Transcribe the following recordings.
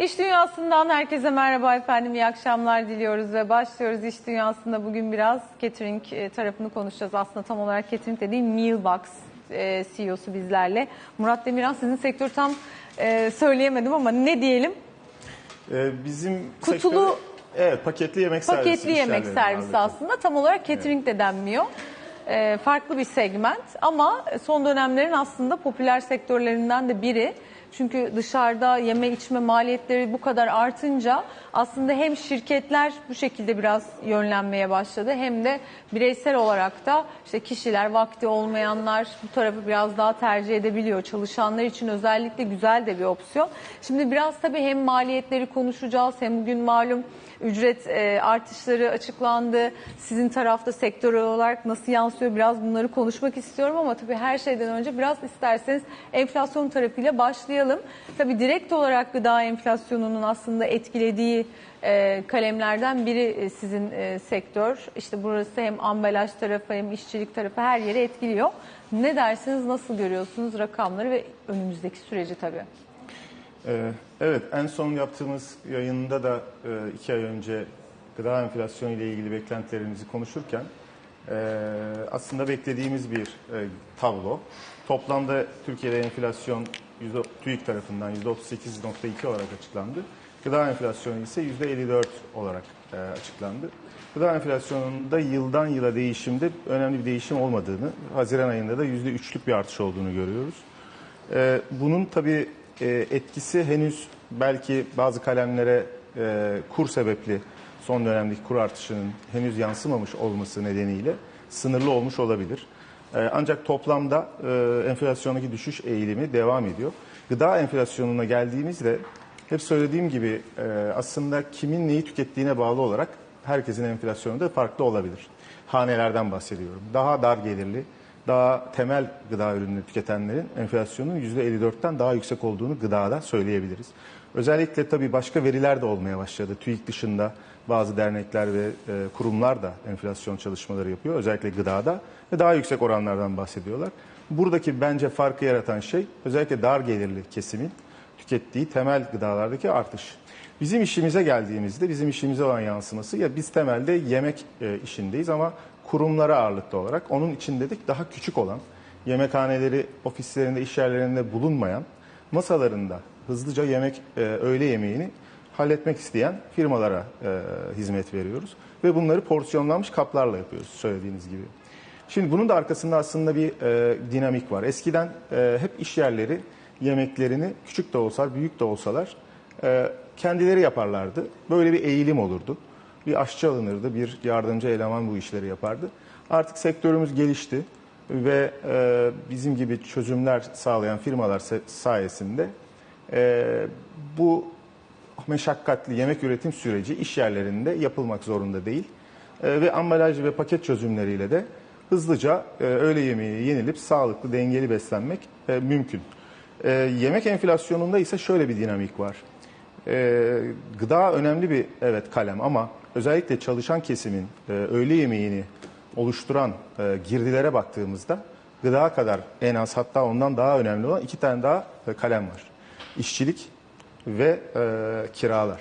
İş Dünyası'ndan herkese merhaba efendim. İyi akşamlar diliyoruz ve başlıyoruz. İş Dünyası'nda bugün biraz catering e, tarafını konuşacağız. Aslında tam olarak catering de değil, Mealbox e, CEO'su bizlerle. Murat Demirhan sizin sektör tam e, söyleyemedim ama ne diyelim? Bizim Kutulu- sektör- evet paketli yemek servisi. Paketli yemek servisi aslında. Tam olarak catering de denmiyor. Farklı bir segment ama son dönemlerin aslında popüler sektörlerinden de biri. Çünkü dışarıda yeme içme maliyetleri bu kadar artınca aslında hem şirketler bu şekilde biraz yönlenmeye başladı hem de bireysel olarak da işte kişiler vakti olmayanlar bu tarafı biraz daha tercih edebiliyor. Çalışanlar için özellikle güzel de bir opsiyon. Şimdi biraz tabii hem maliyetleri konuşacağız hem bugün malum ücret e, artışları açıklandı. Sizin tarafta sektörel olarak nasıl yansıyor biraz bunları konuşmak istiyorum ama tabii her şeyden önce biraz isterseniz enflasyon tarafıyla başlayalım. Tabii direkt olarak gıda enflasyonunun aslında etkilediği e, kalemlerden biri e, sizin sektör. İşte burası hem ambalaj tarafı hem işçilik tarafı her yeri etkiliyor. Ne dersiniz, nasıl görüyorsunuz rakamları ve önümüzdeki süreci tabii? Ee, evet en son yaptığımız yayında da e, iki ay önce gıda enflasyonu ile ilgili beklentilerimizi konuşurken e, aslında beklediğimiz bir e, tablo. Toplamda Türkiye'de enflasyon TÜİK tarafından %38.2 olarak açıklandı. Gıda enflasyonu ise %54 olarak açıklandı. Gıda enflasyonunda yıldan yıla değişimde önemli bir değişim olmadığını, Haziran ayında da %3'lük bir artış olduğunu görüyoruz. Bunun tabii e, etkisi henüz belki bazı kalemlere e, kur sebepli son dönemdeki kur artışının henüz yansımamış olması nedeniyle sınırlı olmuş olabilir. Ee, ancak toplamda e, enflasyondaki düşüş eğilimi devam ediyor. Gıda enflasyonuna geldiğimizde hep söylediğim gibi e, aslında kimin neyi tükettiğine bağlı olarak herkesin enflasyonu da farklı olabilir. Hanelerden bahsediyorum. Daha dar gelirli, daha temel gıda ürünleri tüketenlerin enflasyonun %54'ten daha yüksek olduğunu gıdada söyleyebiliriz. Özellikle tabii başka veriler de olmaya başladı. TÜİK dışında bazı dernekler ve e, kurumlar da enflasyon çalışmaları yapıyor. Özellikle gıdada ve daha yüksek oranlardan bahsediyorlar. Buradaki bence farkı yaratan şey özellikle dar gelirli kesimin tükettiği temel gıdalardaki artış. Bizim işimize geldiğimizde bizim işimize olan yansıması ya biz temelde yemek e, işindeyiz ama kurumlara ağırlıklı olarak onun içinde de daha küçük olan yemekhaneleri ofislerinde iş yerlerinde bulunmayan masalarında hızlıca yemek e, öğle yemeğini halletmek isteyen firmalara e, hizmet veriyoruz ve bunları porsiyonlanmış kaplarla yapıyoruz söylediğiniz gibi. Şimdi bunun da arkasında aslında bir e, dinamik var. Eskiden e, hep iş yerleri yemeklerini küçük de olsalar, büyük de olsalar e, kendileri yaparlardı. Böyle bir eğilim olurdu. Bir aşçı alınırdı, bir yardımcı eleman bu işleri yapardı. Artık sektörümüz gelişti ve e, bizim gibi çözümler sağlayan firmalar sayesinde e, bu meşakkatli yemek üretim süreci iş yerlerinde yapılmak zorunda değil. E, ve ambalaj ve paket çözümleriyle de hızlıca e, öğle yemeği yenilip sağlıklı, dengeli beslenmek e, mümkün. E, yemek enflasyonunda ise şöyle bir dinamik var. E, gıda önemli bir evet kalem ama özellikle çalışan kesimin e, öğle yemeğini oluşturan e, girdilere baktığımızda gıda kadar en az hatta ondan daha önemli olan iki tane daha e, kalem var. İşçilik ve e, kiralar.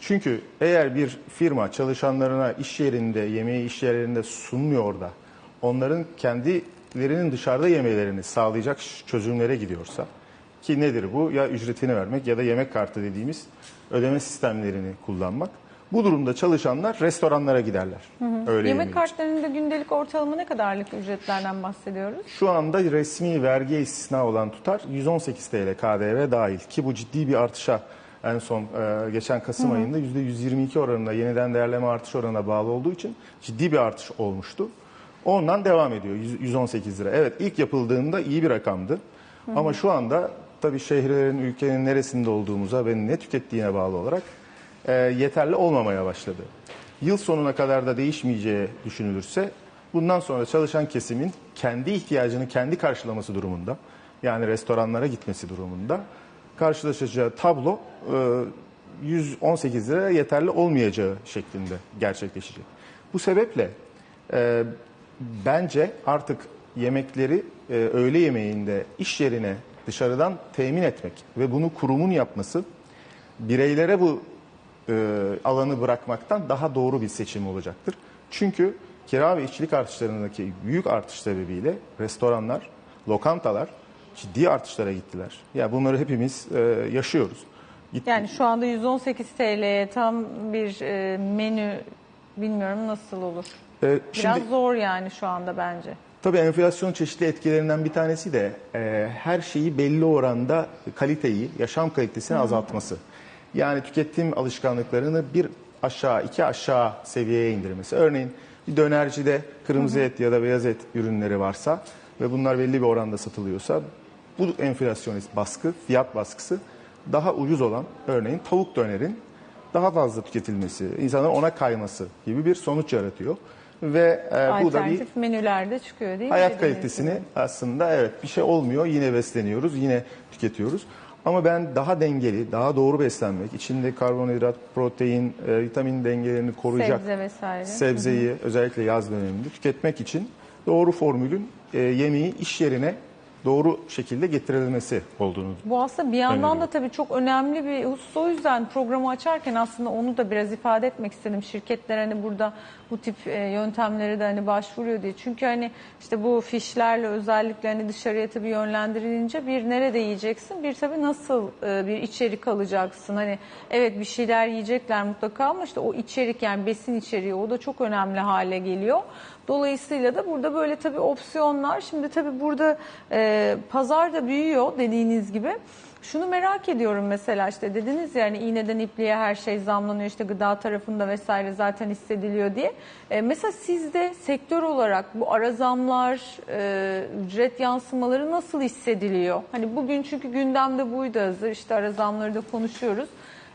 Çünkü eğer bir firma çalışanlarına iş yerinde, yemeği iş yerlerinde sunmuyor da onların kendilerinin dışarıda yemelerini sağlayacak çözümlere gidiyorsa ki nedir bu? Ya ücretini vermek ya da yemek kartı dediğimiz ödeme sistemlerini kullanmak. Bu durumda çalışanlar restoranlara giderler. Öğle yemeği Yemek için. kartlarında gündelik ortalama ne kadarlık ücretlerden bahsediyoruz? Şu anda resmi vergiye istisna olan tutar 118 TL KDV dahil ki bu ciddi bir artışa en son e, geçen Kasım ayında %122 oranında yeniden değerleme artış oranına bağlı olduğu için ciddi bir artış olmuştu. Ondan devam ediyor 100 118 lira. Evet ilk yapıldığında iyi bir rakamdı. Ama şu anda tabii şehirlerin ülkenin neresinde olduğumuza ve ne tükettiğine bağlı olarak e, yeterli olmamaya başladı. Yıl sonuna kadar da değişmeyeceği düşünülürse bundan sonra çalışan kesimin kendi ihtiyacını kendi karşılaması durumunda yani restoranlara gitmesi durumunda karşılaşacağı tablo e, 118 lira yeterli olmayacağı şeklinde gerçekleşecek. Bu sebeple e, bence artık yemekleri e, öğle yemeğinde iş yerine dışarıdan temin etmek ve bunu kurumun yapması bireylere bu e, alanı bırakmaktan daha doğru bir seçim olacaktır. Çünkü kira ve işçilik artışlarındaki büyük artış sebebiyle restoranlar, lokantalar ciddi artışlara gittiler. Ya bunları hepimiz e, yaşıyoruz. Gitti- Yani şu anda 118 TL'ye tam bir e, menü bilmiyorum nasıl olur. E, Biraz şimdi zor yani şu anda bence. tabii enflasyonun çeşitli etkilerinden bir tanesi de e, her şeyi belli oranda kaliteyi, yaşam kalitesini azaltması. Yani tüketim alışkanlıklarını bir aşağı, iki aşağı seviyeye indirmesi. Örneğin bir dönercide kırmızı et ya da beyaz et ürünleri varsa ve bunlar belli bir oranda satılıyorsa bu enflasyonist baskı, fiyat baskısı daha ucuz olan örneğin tavuk dönerin daha fazla tüketilmesi, insanların ona kayması gibi bir sonuç yaratıyor. Ve e, bu da bir menülerde çıkıyor değil mi? hayat kalitesini aslında evet bir şey olmuyor yine besleniyoruz yine tüketiyoruz. Ama ben daha dengeli, daha doğru beslenmek, içinde karbonhidrat, protein, e, vitamin dengelerini koruyacak Sebze vesaire. sebzeyi özellikle yaz döneminde tüketmek için doğru formülün e, yemeği iş yerine doğru şekilde getirilmesi olduğunu Bu aslında bir yandan da Öneriyorum. tabii çok önemli bir husus. O yüzden programı açarken aslında onu da biraz ifade etmek istedim. Şirketler hani burada bu tip e, yöntemlere de hani başvuruyor diye. Çünkü hani işte bu fişlerle özellikle hani dışarıya tabii yönlendirilince bir nerede yiyeceksin, bir tabii nasıl e, bir içerik alacaksın. Hani evet bir şeyler yiyecekler mutlaka ama işte o içerik yani besin içeriği o da çok önemli hale geliyor. Dolayısıyla da burada böyle tabii opsiyonlar. Şimdi tabii burada e, pazar da büyüyor dediğiniz gibi. Şunu merak ediyorum mesela işte dediniz ya hani iğneden ipliğe her şey zamlanıyor işte gıda tarafında vesaire zaten hissediliyor diye. E, mesela sizde sektör olarak bu ara zamlar, e, ücret yansımaları nasıl hissediliyor? Hani bugün çünkü gündemde buydu hazır işte ara zamları da konuşuyoruz.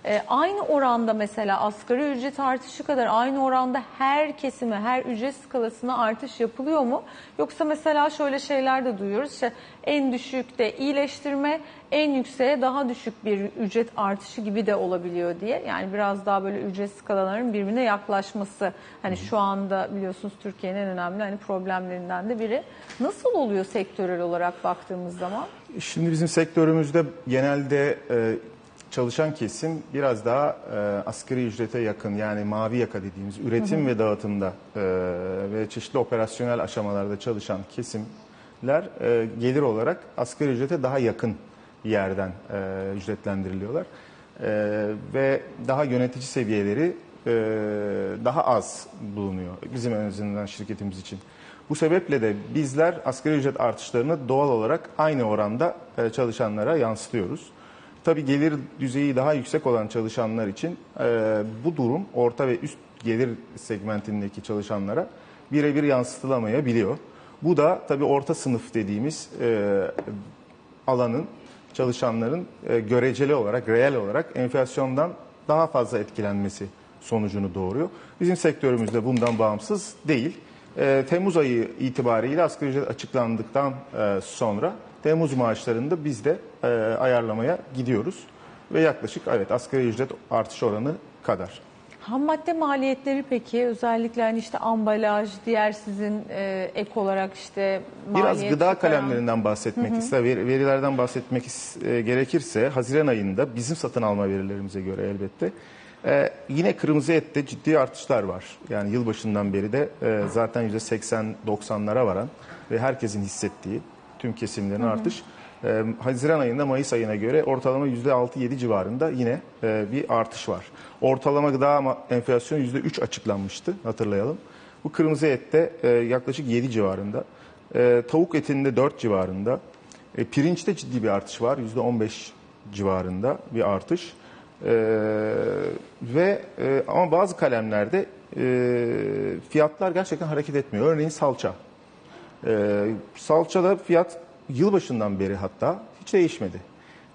E, aynı oranda mesela asgari ücret artışı kadar aynı oranda her kesime, her ücret skalasına artış yapılıyor mu? Yoksa mesela şöyle şeyler de duyuyoruz. İşte en düşükte iyileştirme, en yükseğe daha düşük bir ücret artışı gibi de olabiliyor diye. Yani biraz daha böyle ücret skalalarının birbirine yaklaşması. Hani şu anda biliyorsunuz Türkiye'nin en önemli hani problemlerinden de biri. Nasıl oluyor sektörel olarak baktığımız zaman? Şimdi bizim sektörümüzde genelde e, çalışan kesim biraz daha e, asgari ücrete yakın yani mavi yaka dediğimiz üretim ve dağıtımda e, ve çeşitli operasyonel aşamalarda çalışan kesimler e, gelir olarak asgari ücrete daha yakın yerden e, ücretlendiriliyorlar. E, ve daha yönetici seviyeleri e, daha az bulunuyor bizim en azından şirketimiz için. Bu sebeple de bizler asgari ücret artışlarını doğal olarak aynı oranda e, çalışanlara yansıtıyoruz. Tabii gelir düzeyi daha yüksek olan çalışanlar için e, bu durum orta ve üst gelir segmentindeki çalışanlara birebir yansıtılamayabiliyor. Bu da tabii orta sınıf dediğimiz e, alanın çalışanların e, göreceli olarak, reel olarak enflasyondan daha fazla etkilenmesi sonucunu doğuruyor. Bizim sektörümüzde bundan bağımsız değil. E, Temmuz ayı itibariyle asgari ücret açıklandıktan e, sonra Temmuz maaşlarında biz de e, ayarlamaya gidiyoruz. Ve yaklaşık evet asgari ücret artış oranı kadar. Ham madde maliyetleri peki özellikle hani işte ambalaj, diğer sizin e, ek olarak işte Biraz maliyet gıda çıkaran- kalemlerinden bahsetmek ister, ver- verilerden bahsetmek is- e, gerekirse Haziran ayında bizim satın alma verilerimize göre elbette e, yine kırmızı ette ciddi artışlar var. Yani yılbaşından beri de e, zaten %80-90'lara varan ve herkesin hissettiği tüm kesimlerin artış. E, Haziran ayında Mayıs ayına göre ortalama %6-7 civarında yine e, bir artış var. Ortalama gıda enflasyonu %3 açıklanmıştı hatırlayalım. Bu kırmızı ette e, yaklaşık 7 civarında. E, tavuk etinde 4 civarında. E, pirinçte ciddi bir artış var. %15 civarında bir artış. E, ve e, ama bazı kalemlerde e, fiyatlar gerçekten hareket etmiyor. Örneğin salça. E, salçada fiyat yılbaşından beri hatta hiç değişmedi.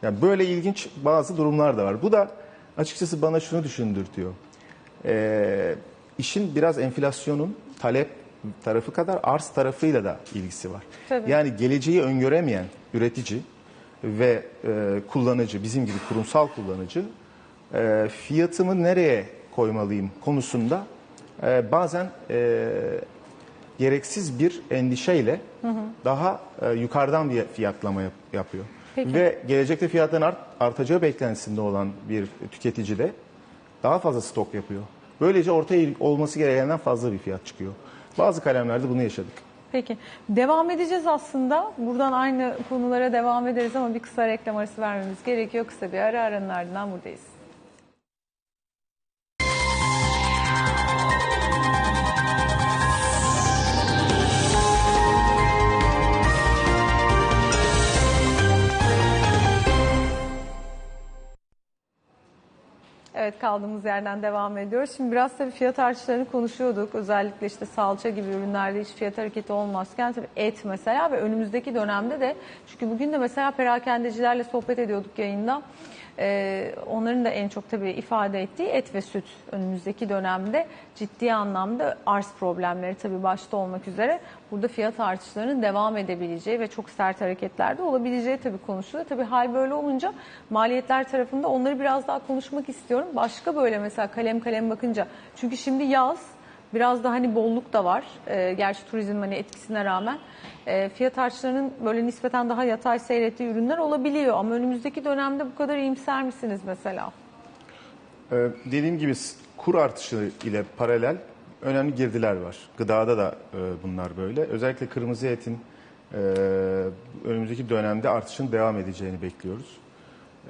Yani böyle ilginç bazı durumlar da var. Bu da açıkçası bana şunu düşündürtüyor. E, işin biraz enflasyonun talep tarafı kadar arz tarafıyla da ilgisi var. Tabii. Yani geleceği öngöremeyen üretici ve e, kullanıcı, bizim gibi kurumsal kullanıcı e, fiyatımı nereye koymalıyım konusunda e, bazen e, gereksiz bir endişeyle daha e, yukarıdan bir fiyatlama yap- yapıyor. Peki. Ve gelecekte fiyatların art- artacağı beklentisinde olan bir tüketici de daha fazla stok yapıyor. Böylece ortaya olması gerekenden fazla bir fiyat çıkıyor. Bazı kalemlerde bunu yaşadık. Peki. Devam edeceğiz aslında. Buradan aynı konulara devam ederiz ama bir kısa reklam arası vermemiz gerekiyor. Kısa bir ara aranın ardından buradayız. Evet kaldığımız yerden devam ediyoruz. Şimdi biraz tabii fiyat artışlarını konuşuyorduk. Özellikle işte salça gibi ürünlerde hiç fiyat hareketi olmazken tabii et mesela ve önümüzdeki dönemde de çünkü bugün de mesela perakendecilerle sohbet ediyorduk yayında. Ee, onların da en çok tabii ifade ettiği et ve süt önümüzdeki dönemde ciddi anlamda arz problemleri tabii başta olmak üzere burada fiyat artışlarının devam edebileceği ve çok sert hareketlerde olabileceği tabii konuşuluyor. Tabii hal böyle olunca maliyetler tarafında onları biraz daha konuşmak istiyorum. Başka böyle mesela kalem kalem bakınca çünkü şimdi yaz biraz da hani bolluk da var. Ee, gerçi turizm hani etkisine rağmen Ee, fiyat artışlarının böyle nispeten daha yatay seyrettiği ürünler olabiliyor ama önümüzdeki dönemde bu kadar iyimser misiniz mesela? Ee, dediğim gibi kur artışı ile paralel önemli girdiler var. Gıdada da e, bunlar böyle. Özellikle kırmızı etin e, önümüzdeki dönemde artışın devam edeceğini bekliyoruz.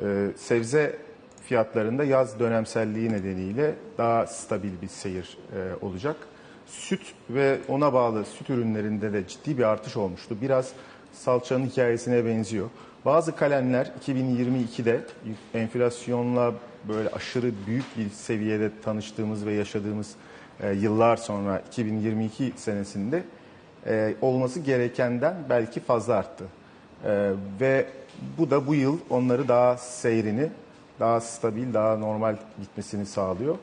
E, sebze fiyatlarında yaz dönemselliği nedeniyle daha stabil bir seyir e, olacak. Süt ve ona bağlı süt ürünlerinde de ciddi bir artış olmuştu. Biraz salçanın hikayesine benziyor. Bazı kalemler 2022'de enflasyonla böyle aşırı büyük bir seviyede tanıştığımız ve yaşadığımız e, yıllar sonra 2022 senesinde e, olması gerekenden belki fazla arttı. Ve bu da bu yıl onları daha seyrini, daha stabil, daha normal gitmesini sağlıyor.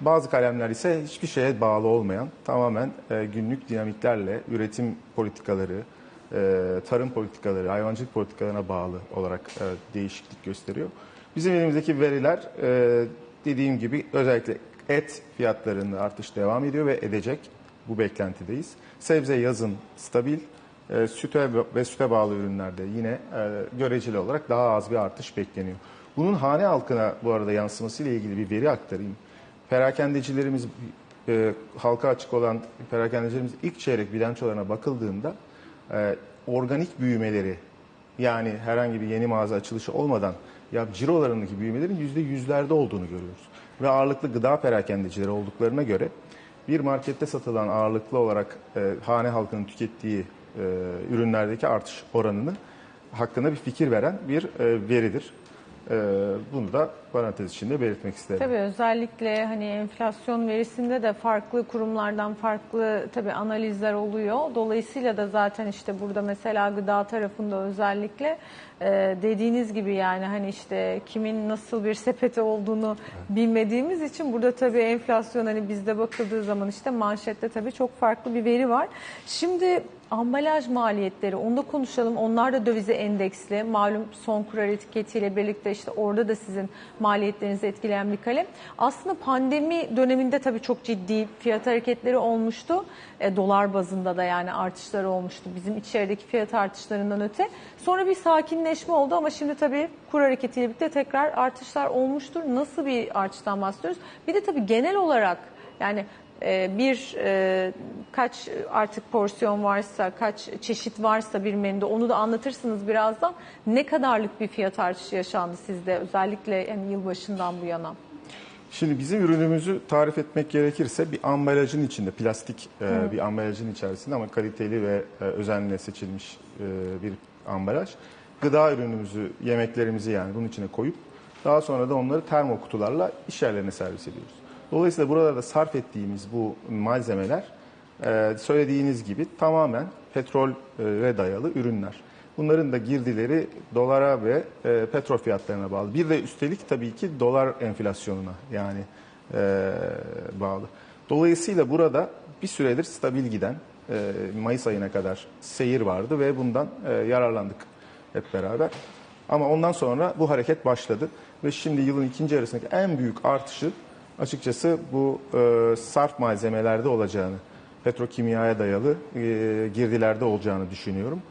Bazı kalemler ise hiçbir şeye bağlı olmayan, tamamen e, günlük dinamiklerle üretim politikaları, e, tarım politikaları, hayvancılık politikalarına bağlı olarak e, değişiklik gösteriyor. Bizim elimizdeki veriler e, dediğim gibi özellikle et fiyatlarında artış devam ediyor ve edecek. Bu beklentideyiz. Sebze yazın stabil, e, süte ve süte bağlı ürünlerde yine e, göreceli olarak daha az bir artış bekleniyor. Bunun hane halkına bu arada yansıması ile ilgili bir veri aktarayım. Perakendecilerimiz, e, halka açık olan perakendecilerimiz ilk çeyrek bilançolarına bakıldığında e, organik büyümeleri yani herhangi bir yeni mağaza açılışı olmadan ya cirolarındaki büyümelerin yüzde yüzlerde olduğunu görüyoruz. Ve ağırlıklı gıda perakendecileri olduklarına göre bir markette satılan ağırlıklı olarak e, hane halkının tükettiği e, ürünlerdeki artış oranını hakkında bir fikir veren bir e, veridir. E, bunu da parantez içinde belirtmek isterim. Tabii özellikle hani enflasyon verisinde de farklı kurumlardan farklı tabii analizler oluyor. Dolayısıyla da zaten işte burada mesela gıda tarafında özellikle e, dediğiniz gibi yani hani işte kimin nasıl bir sepeti olduğunu bilmediğimiz için burada tabii enflasyon hani bizde bakıldığı zaman işte manşette tabii çok farklı bir veri var. Şimdi ambalaj maliyetleri onu da konuşalım. Onlar da dövize endeksli. Malum son kurar etiketiyle birlikte işte orada da sizin maliyetlerinizi etkileyen bir kalem. Aslında pandemi döneminde tabii çok ciddi fiyat hareketleri olmuştu. E, dolar bazında da yani artışları olmuştu bizim içerideki fiyat artışlarından öte. Sonra bir sakinleşme oldu ama şimdi tabii kur hareketiyle birlikte tekrar artışlar olmuştur. Nasıl bir artıştan bahsediyoruz? Bir de tabii genel olarak yani bir e, kaç artık porsiyon varsa, kaç çeşit varsa bir menüde onu da anlatırsınız birazdan. Ne kadarlık bir fiyat artışı yaşandı sizde özellikle yani yılbaşından bu yana? Şimdi bizim ürünümüzü tarif etmek gerekirse bir ambalajın içinde, plastik e, bir ambalajın içerisinde ama kaliteli ve e, özenle seçilmiş e, bir ambalaj. Gıda ürünümüzü, yemeklerimizi yani bunun içine koyup daha sonra da onları termo kutularla iş yerlerine servis ediyoruz. Dolayısıyla buralarda sarf ettiğimiz bu malzemeler e, söylediğiniz gibi tamamen petrole dayalı ürünler. Bunların da girdileri dolara ve e, petrol fiyatlarına bağlı. Bir de üstelik tabii ki dolar enflasyonuna yani e, bağlı. Dolayısıyla burada bir süredir stabil giden e, Mayıs ayına kadar seyir vardı ve bundan yararlandık hep beraber. Ama ondan sonra bu hareket başladı ve şimdi yılın ikinci yarısındaki en büyük artışı açıkçası bu e, sarf malzemelerde olacağını, petrokimyaya dayalı e, girdilerde olacağını düşünüyorum.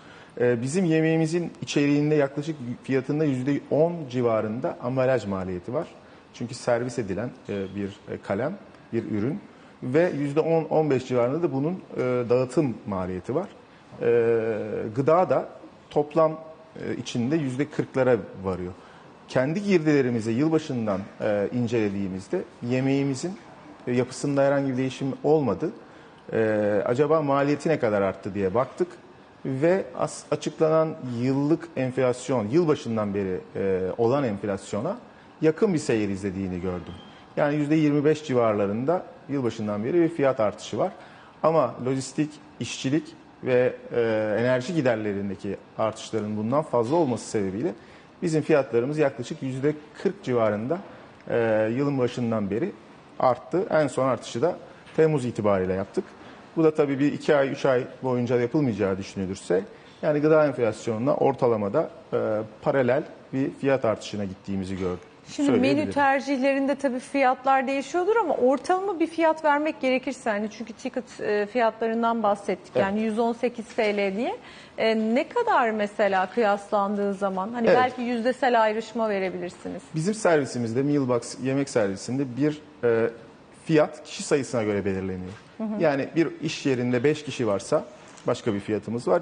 E, bizim yemeğimizin içeriğinde yaklaşık fiyatında %10 civarında ambalaj maliyeti var. Çünkü servis edilen e, bir e, kalem, bir ürün ve %10-15 civarında da bunun e, dağıtım maliyeti var. E, gıda da toplam e, içinde %40'lara varıyor. Kendi girdilerimizi yılbaşından e, incelediğimizde yemeğimizin e, yapısında herhangi bir değişim olmadı. E, acaba maliyeti ne kadar arttı diye baktık ve as- açıklanan yıllık enflasyon, yılbaşından beri e, olan enflasyona yakın bir seyir izlediğini gördüm. Yani %25 civarlarında yılbaşından beri bir fiyat artışı var. Ama lojistik, işçilik ve e, enerji giderlerindeki artışların bundan fazla olması sebebiyle bizim fiyatlarımız yaklaşık %40 civarında e, yılın başından beri arttı. En son artışı da Temmuz itibariyle yaptık. Bu da tabii bir iki ay, üç ay boyunca yapılmayacağı düşünülürse yani gıda enflasyonuna ortalamada e, paralel bir fiyat artışına gittiğimizi gördük. Şimdi menü tercihlerinde tabii fiyatlar değişiyordur ama ortalama bir fiyat vermek gerekirse hani çünkü ticket e, fiyatlarından bahsettik Evet. yani 118 TL diye E, ne kadar mesela kıyaslandığı zaman hani Evet. belki yüzdesel ayrışma verebilirsiniz. Bizim servisimizde Mealbox yemek servisinde bir e, fiyat kişi sayısına göre belirleniyor. Yani bir iş yerinde 5 kişi varsa başka bir fiyatımız var.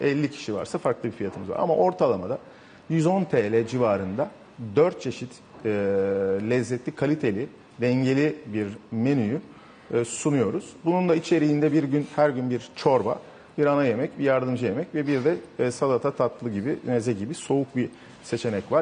20-50 kişi varsa farklı bir fiyatımız var. Ama ortalamada 110 TL civarında 4 çeşit e, lezzetli, kaliteli, dengeli bir menüyü e, sunuyoruz. Bunun da içeriğinde bir gün her gün bir çorba, bir ana yemek, bir yardımcı yemek ve bir de e, salata, tatlı gibi, meze gibi soğuk bir seçenek var.